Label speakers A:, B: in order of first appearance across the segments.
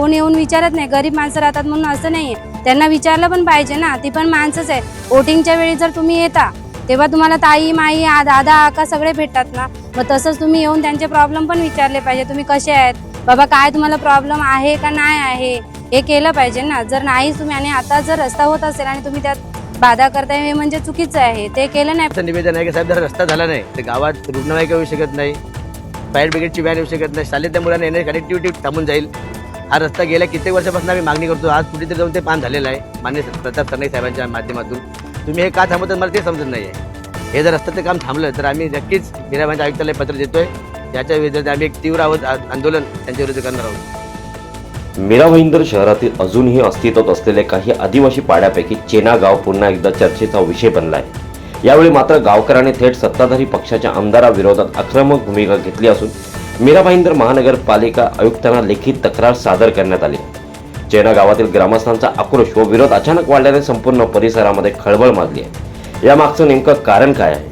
A: कोण येऊन विचारत नाही. गरीब माणसं राहतात म्हणून असं नाही आहे त्यांना विचारलं पण पाहिजे ना. ती पण माणसंच आहे. वोटिंगच्या वेळी जर तुम्ही येता तेव्हा तुम्हाला ताई माई आ दादा आका सगळे भेटतात ना. मग तसंच तुम्ही येऊन त्यांचे प्रॉब्लेम पण विचारले पाहिजे. तुम्ही कसे आहेत? बाबा काय तुम्हाला प्रॉब्लेम आहे का नाही आहे? हे केलं पाहिजे ना. जर नाहीच तुम्ही आणि आता जर रस्ता होत असेल आणि तुम्ही त्यात बाधा करताय हे म्हणजे चुकीचं आहे. ते केलं नाही.
B: निवेदन आहे की साहेब जर रस्ता झाला नाही तर गावात रुग्णवाहिका येऊ शकत नाही फायर ब्रिगेडची व्हॅन येऊ शकत नाही. शालेय मुलांना येण्याची कनेक्टिव्हिटी थांबून जाईल. हा रस्ता गेल्या कित्येक वर्षापासून आम्ही मागणी करतो. आज कुठेतरी जाऊन ते पान झालेलं आहे. मान्य प्रताप सरनाईक साहेबांच्या माध्यमातून. तुम्ही हे का थांबवतात मला ते समजत नाही आहे हे जर रस्त्याचं काम थांबलं तर आम्ही नक्कीच मीराबाईंच्या आयुक्तालय पत्र देतोय. याच्या विरोधात आम्ही एक तीव्र आवाज आंदोलन त्यांच्या विरुद्ध करणार आहोत.
C: मीरा भाईंदर शहरातील अजूनही अस्तित्वात असलेले काही आदिवासी पाड्यापैकी चेना गाव पुन्हा एकदा चर्चेचा विषय बनला आहे यावेळी मात्र गावकऱ्यांनी थेट सत्ताधारी पक्षाच्या आमदाराविरोधात आक्रमक भूमिका घेतली असून मीरा भाईंदर महानगरपालिका आयुक्तांना लेखी तक्रार सादर करण्यात आली. चेना गावातील ग्रामस्थांचा आक्रोश व विरोध अचानक वाढल्याने संपूर्ण परिसरामध्ये खळबळ माजली आहे. यामागचं नेमकं कारण काय आहे?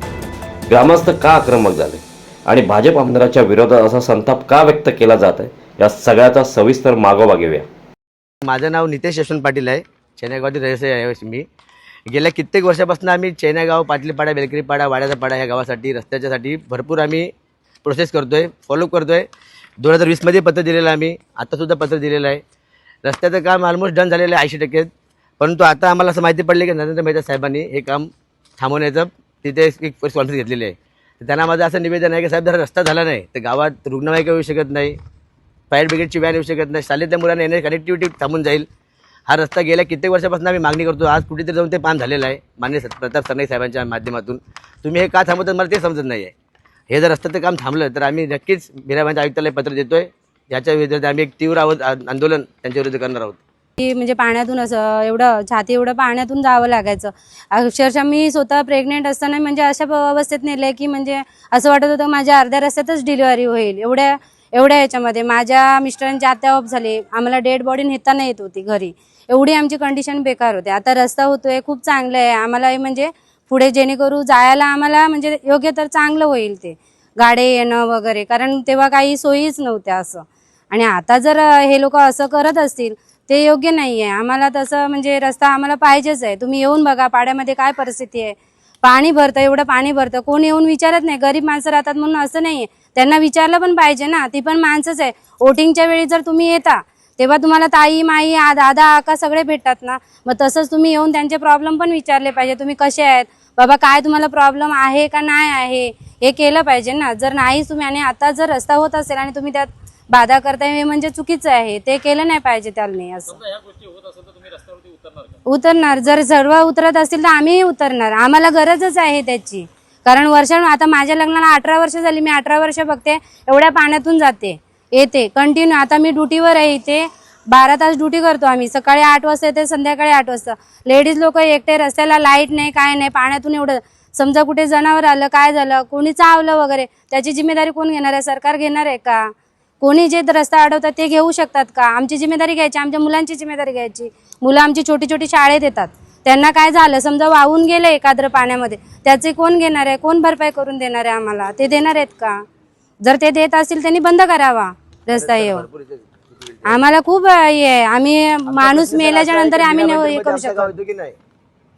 C: ग्रामस्थ का आक्रमक झाले? आणि भाजप आमदाराच्या विरोधात असा संताप का व्यक्त केला जात आहे? या सगळ्याचा सविस्तर मागोवा घेऊया.
B: माझं नाव नितेश यशवंत पाटील आहे. चेनागावातील रहिवासी आहे मी. गेल्या कित्येक वर्षापासून आम्ही चेनागाव पाटलीपाडा बेलकरीपाडा वाड्याचा पाडा या गावासाठी रस्त्याच्यासाठी भरपूर आम्ही प्रोसेस करतो आहे फॉलो करतो आहे दोन हजार वीसमध्ये पत्र दिलेलं आहे आम्ही. आत्तासुद्धा पत्र दिलेलं आहे. रस्त्याचं काम ऑलमोस्ट डन झालेलं आहे ऐंशी टक्के. परंतु आता आम्हाला असं माहिती पडली की नरेंद्र मेहता साहेबांनी हे काम थांबवण्याचं तिथे एक रिस्पॉन्सिबिलिटी घेतलेली आहे. तर त्यांना माझं असं निवेदन आहे की साहेब जर रस्ता झाला नाही तर गावात रुग्णवाहिका येऊ शकत नाही फायर ब्रिगेडची व्हॅन येऊ शकत नाही शालेतल्या मुलांना येणारी कनेक्टिव्हिटी थांबून जाईल. हा रस्ता गेल्या कित्येक वर्षापासून आम्ही मागणी करतो. आज कुठेतरी जाऊन ते पान झालेलं आहे मान्य प्रताप सरनाईक साहेबांच्या माध्यमातून. तुम्ही हे का थांबवतात मला ते समजत नाही आहे हे जर रस्त्याचं काम थांबलं तर आम्ही नक्कीच मीराबाईंच्या आयुक्तालय पत्र देतोय. याच्या विरुद्ध आम्ही एक तीव्र आंदोलन त्यांच्या विरुद्ध करणार आहोत.
A: की म्हणजे पाण्यातून असं एवढं छाती एवढं पाण्यातून जावं लागायचं. अक्षरशः मी स्वतः प्रेग्नेंट असताना म्हणजे अशा अवस्थेत नेलं की म्हणजे असं वाटत होतं माझ्या अर्ध्या रस्त्यातच डिलिव्हरी होईल. एवढ्या एवढ्या याच्यामध्ये माझ्या मिस्टरांची आत्या ऑफ झाली. आम्हाला डेड बॉडी नेता नाही येत होती घरी. एवढी आमची कंडिशन बेकार होते. आता रस्ता होतोय खूप चांगलं आहे. आम्हाला म्हणजे पुढे जेणेकरून जायला आम्हाला म्हणजे योग्य तर चांगलं होईल ते. गाडे येणं वगैरे. कारण तेव्हा काही सोयीच नव्हत्या असं. आणि आता जर हे लोक असं करत असतील ते योग्य नाही आहे आम्हाला तसं म्हणजे रस्ता आम्हाला पाहिजेच आहे. तुम्ही येऊन बघा पाड्यामध्ये काय परिस्थिती आहे. पाणी भरतं एवढं पाणी भरतं. कोण येऊन विचारत नाही. गरीब माणसं राहतात म्हणून असं नाही आहे त्यांना विचारलं पण पाहिजे ना. ती पण माणसंच आहे. वोटिंगच्या वेळी जर तुम्ही येता तेव्हा तुम्हाला ताई माई आ दादा आका सगळे भेटतात ना. मग तसंच तुम्ही येऊन त्यांचे प्रॉब्लेम पण विचारले पाहिजे. तुम्ही कसे आहेत? बाबा काय तुम्हाला प्रॉब्लेम आहे का नाही आहे? हे केलं पाहिजे ना. जर नाहीच तुम्ही आणि आता जर रस्ता होत असेल आणि तुम्ही त्यात बाधा करताय हे म्हणजे चुकीचं आहे. ते केलं नाही पाहिजे त्यांनी असं. उतरणार जर सर्व उतरत असतील तर आम्हीही उतरणार. आम्हाला गरजच आहे त्याची. कारण वर्ष आता माझ्या लग्नाला अठरा वर्ष झाली. मी अठरा वर्ष बघते. एवढ्या पाण्यातून जाते. येते. कंटिन्यू आता मी ड्युटीवर आहे इथे. बारा तास ड्युटी करतो आम्ही. सकाळी आठ वाजता येते संध्याकाळी आठ वाजता. लेडीज लोक एकटे रस्त्याला लाइट नाही काय नाही. पाण्यातून एवढं. समजा कुठे जनावर आलं काय झालं कोणी चावलं वगैरे त्याची जिम्मेदारी कोण घेणार आहे? सरकार घेणार आहे का? कोणी जे रस्ता अडवतात ते घेऊ शकतात का? आमची जिम्मेदारी घ्यायची आमच्या मुलांची जिम्मेदारी घ्यायची. मुलं आमची छोटी छोटी शाळेत येतात. त्यांना काय झालं? समजा वाहून गेलं एखाद्र पाण्यामध्ये. त्याचे कोण घेणार आहे? कोण भरपाई करून देणार आहे आम्हाला? ते देणार आहेत का? जर ते देत असतील त्यांनी बंद करावा. रस्ता येऊन आम्हाला खूप हे आहे. आम्ही माणूस मेल्याच्या नंतर आम्ही हे करू शकतो
B: होतो की नाही.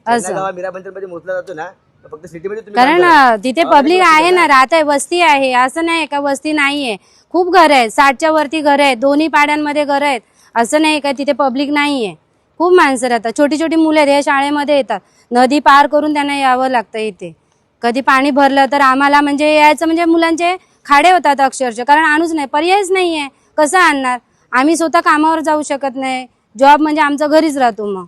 A: असं.
B: गावा मीराबाईंच्या मोजला जातो ना तर फक्त सिटीमध्ये तुम्ही
A: कारण अं, तिथे पब्लिक आहे ना राहत आहे वस्ती आहे. असं नाही का वस्ती नाहीये. खूप घर आहेत. साठच्या वरती घर आहेत. दोन्ही पाड्यांमध्ये घर आहेत. असं नाही का तिथे पब्लिक नाहीये. खूप माणसं राहतात. छोटी छोटी मुलं आहेत. या शाळेमध्ये येतात. नदी पार करून त्यांना यावं लागतं इथे. कधी पाणी भरलं तर आम्हाला म्हणजे यायचं म्हणजे मुलांचे खाडे होतात अक्षरशः. कारण आणूच नाही पर्यायच नाही आहे कसं आणणार? आम्ही स्वतः कामावर जाऊ शकत नाही. जॉब म्हणजे आमचं घरीच राहतो मग.